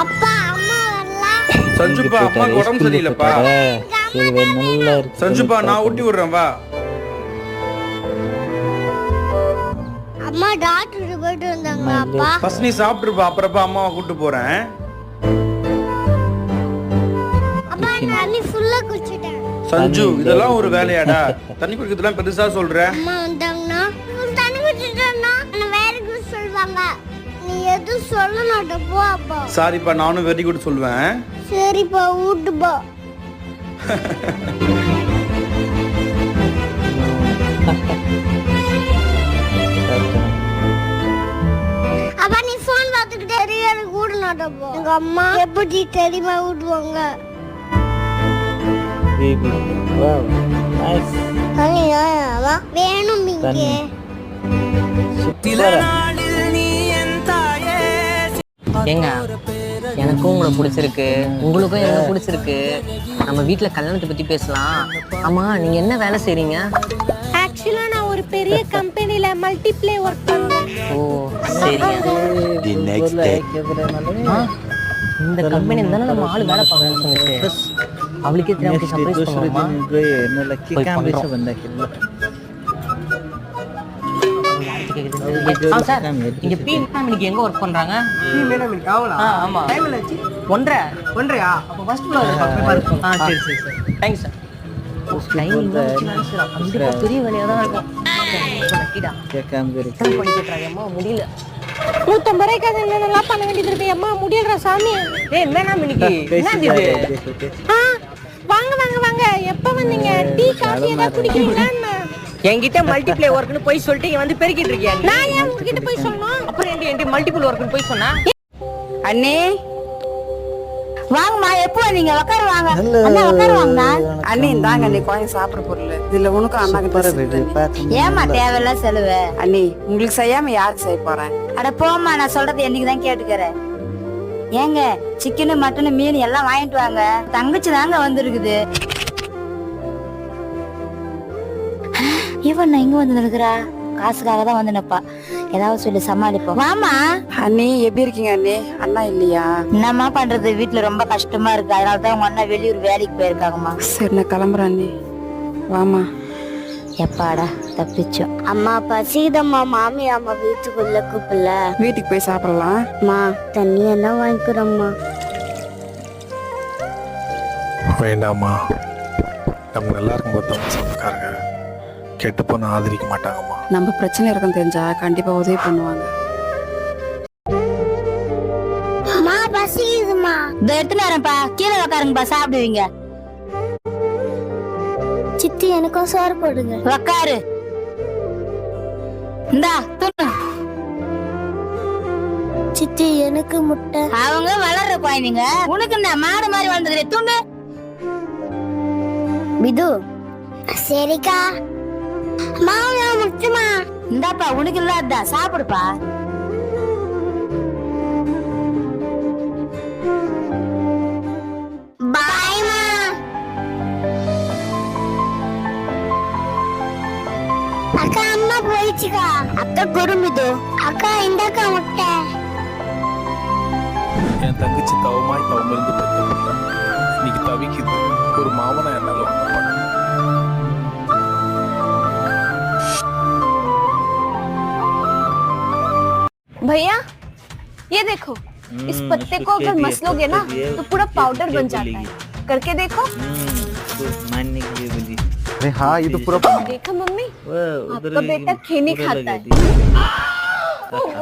அப்பா அம்மா வரல சஞ்சுப்பா அம்மாக்கு உடம்பு சரியில்லைப்பா. நல்லா இருக்கு. சஞ்சுப்பா நான் ஊட்டி விடுறேன் வா. அம்மா டாக்டர் போயிட்டு வந்தாங்க அப்பா. ஃபர்ஸ்ட் நீ சாப்பிட்டுருப்பா அப்புறப்பா அம்மாவை கூட்டு போறேன். அப்பா தண்ணி ஃபுல்லா குடிச்சிட்டேன். சஞ்சு இதெல்லாம் ஒரு வேலையாடா. தண்ணி குடிக்கிறதுலாம் பெருசா சொல்ற. அம்மா வந்தாங்கன்னா "உன் தண்ணி குடிச்சிட்டேன்னா வேற சொல்லுவாங்க நீ எதுவும் சொல்ல மாட்ட போ அப்பா. சாரிப்பா நானும் வெரி குட் சொல்லுவேன். சரிப்பா வீட்டு போ. அப்பா நீ ஃபோன் பார்த்துக்கிட்டே இரு, எனக்கு வீடு நாட்டப்போ எங்க அம்மா எப்படி தெரியுமா நைஸ் தண்ணி தானே வேணும் இங்கே. தண்ணி. ஏங்க எனக்கும் உங்களை பிடிச்சிருக்கு. உங்களுக்கும் என்ன பிடிச்சிருக்கு. நம்ம வீட்ல கல்யாணத்தை பத்தி பேசலாம். ஆமா நீங்க என்ன வேலை செய்றீங்க? ஆக்சுவலா நான் ஒரு பெரிய கம்பெனில மல்டிப்ளே ஒர்க் பண்றேன். ஓ சரிங்க. ஆ, இந்த கம்பெனி தானே நம்ம ஆளு வேலை பார்க்கணும்னு சொன்னுச்சு அவளுக்கே தெரியாம சர்ப்ரைஸ் பண்ணுவோமா? பேச்சு கேட்குது சார் எங்கே ஒர்க் பண்ணுறாங்க பி வேணாமணிக்கு ஆமாம் டைம் ஒன்றரை. ஒன்றரையா? அப்போ ஃபர்ஸ்ட் ஃப்ளோர் ஆ சரி சரி சார். தேங்க்ஸ் சார் பெரிய வேலையாக தான் இருக்கும். முடியல. நூத்தம்பது ரூபாய்க்காக என்னென்னா பண்ண வேண்டியது இருக்கு. அம்மா முடியல சாமி. ஏ என்னண்ணா இன்னைக்கு என்ன வாங்க வாங்க வாங்க. எப்ப வந்தீங்க? டீ காஃபி ஏதாவது குடிக்கிறீங்களா என்கிட்ட மல்டிப்ளை ஒர்க்னு போய் சொல்லிட்டு இங்க வந்து பெருக்கிட்டு இருக்கியா நான் ஏன் உங்ககிட்ட போய் சொல்லணும்? அப்புறம் ஏன்டி ஏன்டி மல்டிபிள் ஒர்க்னு போய் சொன்னா? அண்ணே வாங்கம்மா எப்போ நீங்க உட்கார வாங்க. அண்ணா உட்கார வாங்க. அண்ணே இந்தாங்க அண்ணே கோயம் சாப்பிட பொருள். இதுல உனக்கும் அண்ணா. ஏமா தேவையில்லாம் செலவு. அண்ணி உங்களுக்கு செய்யாம யாருக்கு செய்ய போறேன்? அட போம்மா நான் சொல்றது என்னைக்கு தான் கேட்டுக்கிறேன். ஏங்க சிக்கனு மட்டனு மீன் எல்லாம் வாங்கிட்டு வாங்க. தங்கச்சி தாங்க வந்திருக்குது. இவன் இங்க வந்து நிற்கிறா காசுக்காக தான் வந்து நிப்பா. ஏதாவது சொல்லி சமாளிப்போம். வாமா அண்ணி எப்படி இருக்கீங்க அண்ணி? அண்ணா இல்லையா? என்னம்மா பண்றது? வீட்டுல ரொம்ப கஷ்டமா இருக்கு. அதனால தான் உங்க அண்ணா வெளியூர் வேலைக்கு போயிருக்காங்கம்மா. சரி நான் கிளம்புறேன் அண்ணி. வாமா எப்பாடா தப்பிச்சோம். அம்மா பசிதம்மா மாமி அம்மா வீட்டுக்குள்ள கூப்பிடல. வீட்டுக்கு போய் சாப்பிடலாம்? அம்மா தண்ணி எல்லாம் வாங்கிக்கிறோம்மா. வேண்டாம்மா. நம்ம நல்லா இருக்கும்போது தான் சொந்தக்காரங்க கெட்டு போன ஆதரிக்க மாட்டாங்கம்மா. நம்ம பிரச்சனை இருக்குன்னு தெரிஞ்சா கண்டிப்பா உதவி பண்ணுவாங்க. அம்மா பசிக்குதுமா இந்த எடுத்துன்னு வரேன்ப்பா. கீழே உட்காருங்கப்பா சாப்பிடுவீங்க. சித்தி எனக்கும் சோறு போடுங்க. உக்காரு. இந்தா துண்ணு சித்தி எனக்கு முட்டை. அவங்க வளர்ற குழந்தைங்க. உனக்கு என்ன மாடு மாதிரி வளர்ந்தது துண்ணு விது சரிக்கா. மாமா முட்டுமா? இந்தாப்பா உனக்கு இல்லாதா சாப்பிடுப்பா. அக்கா அம்மா போயிடுச்சுக்கா. அக்கா குடும்புது அக்கா இந்தக்கா முட்டை. என் தங்கச்சி தவமாய் தவமிருந்து பெற்ற இன்னைக்கு தவிக்குது. ஒரு भैया ये देखो इस पत्ते को अगर मसलोगे ना तो पूरा पाउडर बन जाता है। करके देखो। मानने के लिए बोली। अरे हाँ ये तो पूरा देखा। मम्मी? आपका बेटा खेनी खाता है।